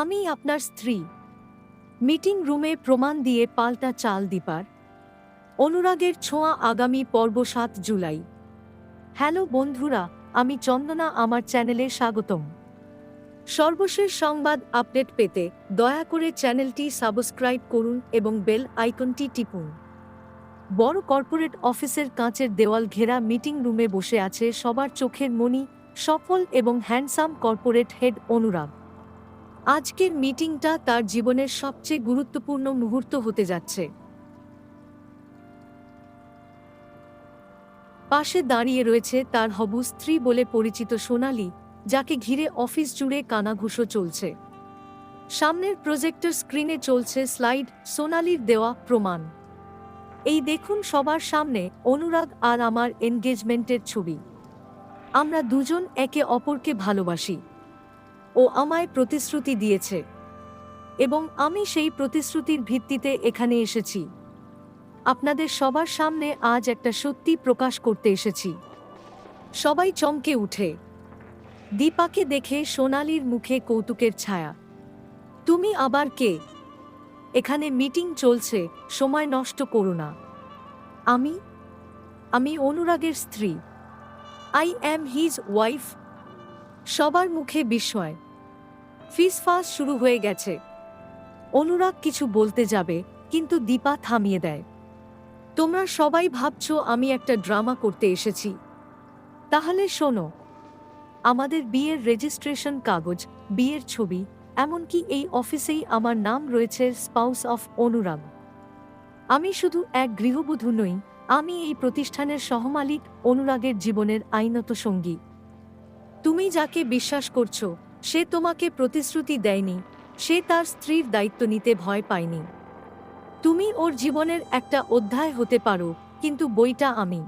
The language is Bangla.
আমি আপনার স্ত্রী। মিটিং রুমে প্রমাণ দিয়ে পাল্টা চাল দীপার অনুরাগের ছোঁয়া আগামী পর্ব সাত জুলাই। হ্যালো বন্ধুরা, আমি চন্দনা, আমার চ্যানেলে স্বাগতম। সর্বশেষ সংবাদ আপডেট পেতে দয়া করে চ্যানেলটি সাবস্ক্রাইব করুন এবং বেল আইকনটি টিপুন। বড় কর্পোরেট অফিসের কাঁচের দেওয়াল ঘেরা মিটিং রুমে বসে আছে সবার চোখের মনি, সফল এবং হ্যান্ডসাম কর্পোরেট হেড অনুরাগ। আজকের মিটিংটা তার জীবনের সবচেয়ে গুরুত্বপূর্ণ মুহূর্ত হতে যাচ্ছে। পাশে দাঁড়িয়ে রয়েছে তার হবু স্ত্রী বলে পরিচিত সোনালি, যাকে ঘিরে অফিস জুড়ে কানাঘুষো চলছে। সামনের প্রজেক্টর স্ক্রিনে চলছে স্লাইড, সোনালির দেওয়া প্রমাণ। এই দেখুন সবার সামনে অনুরাগ আর আমার এনগেজমেন্টের ছবি। আমরা দুজন একে অপরকে ভালোবাসি। ও আমায় প্রতিশ্রুতি দিয়েছে। এবং আমি সেই প্রতিশ্রুতির ভিত্তিতে এখানে এসেছি। আপনাদের সবার সামনে আজ একটা সত্যি প্রকাশ করতে এসেছি। সবাই চমকে উঠে। দীপাকে দেখে সোনালির মুখে কৌতুকের ছায়া। তুমি আবার কে? এখানে মিটিং চলছে, সময় নষ্ট করো না। আমি? আমি অনুরাগের স্ত্রী। আই অ্যাম হিজ ওয়াইফ সবার মুখে বিস্ময়। ফিসফাস শুরু হয়ে গেছে। অনুরাগ কিছু বলতে যাবে, কিন্তু দীপা থামিয়ে দেয়। তোমরা সবাই ভাবছ আমি একটা ড্রামা করতে এসেছি। তাহলে শোনো, আমাদের বিয়ের রেজিস্ট্রেশন কাগজ, বিয়ের ছবি, এমনকি এই অফিসেই আমার নাম রয়েছে স্পাউস অফ অনুরাগ। আমি শুধু এক গৃহবধূ নই, আমি এই প্রতিষ্ঠানের সহমালিক অনুরাগের জীবনের আইনত সঙ্গী। তুমি যাকে বিশ্বাস করছ সে তোমাকে প্রতিশ্রুতি দেয়নি, সে তার স্ত্রীর দায়িত্ব নিতে ভয় পায়নি। তুমি ওর জীবনের একটা অধ্যায় হতে পারো, কিন্তু বইটা আমি।